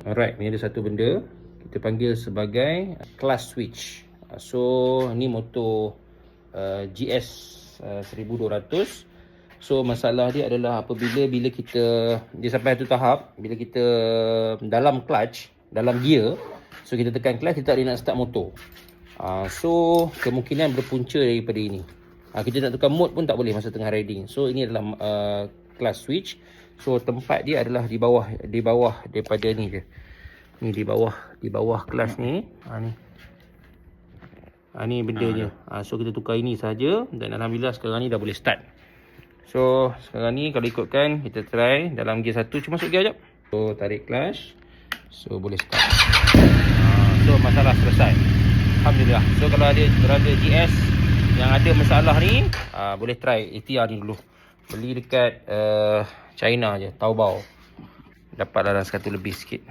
Alright, ni ada satu benda kita panggil sebagai class switch. Uh, So ni motor uh, GS uh, 1200. So masalah dia adalah apabila bila kita dia sampai satu tahap bila kita dalam clutch, dalam gear, so kita tekan clutch kita tak boleh nak start motor. Uh, so kemungkinan berpunca daripada ini. Uh, kita nak tukar mode pun tak boleh masa tengah riding. So ini adalah uh, class switch. So tempat dia adalah di bawah di bawah daripada ni je. Ni di bawah di bawah kelas ni. Ha ni. Ha ni bendanya. Ha, so kita tukar ini saja dan alhamdulillah sekarang ni dah boleh start. So sekarang ni kalau ikutkan kita try dalam gear 1 cuma masuk gear jap. So tarik clutch. So boleh start. Ha, so masalah selesai. Alhamdulillah. So kalau ada berada GS yang ada masalah ni ha, boleh try ATR ni dulu. Beli dekat uh, China je, Taobao. Dapat dalam 100 lebih sikit.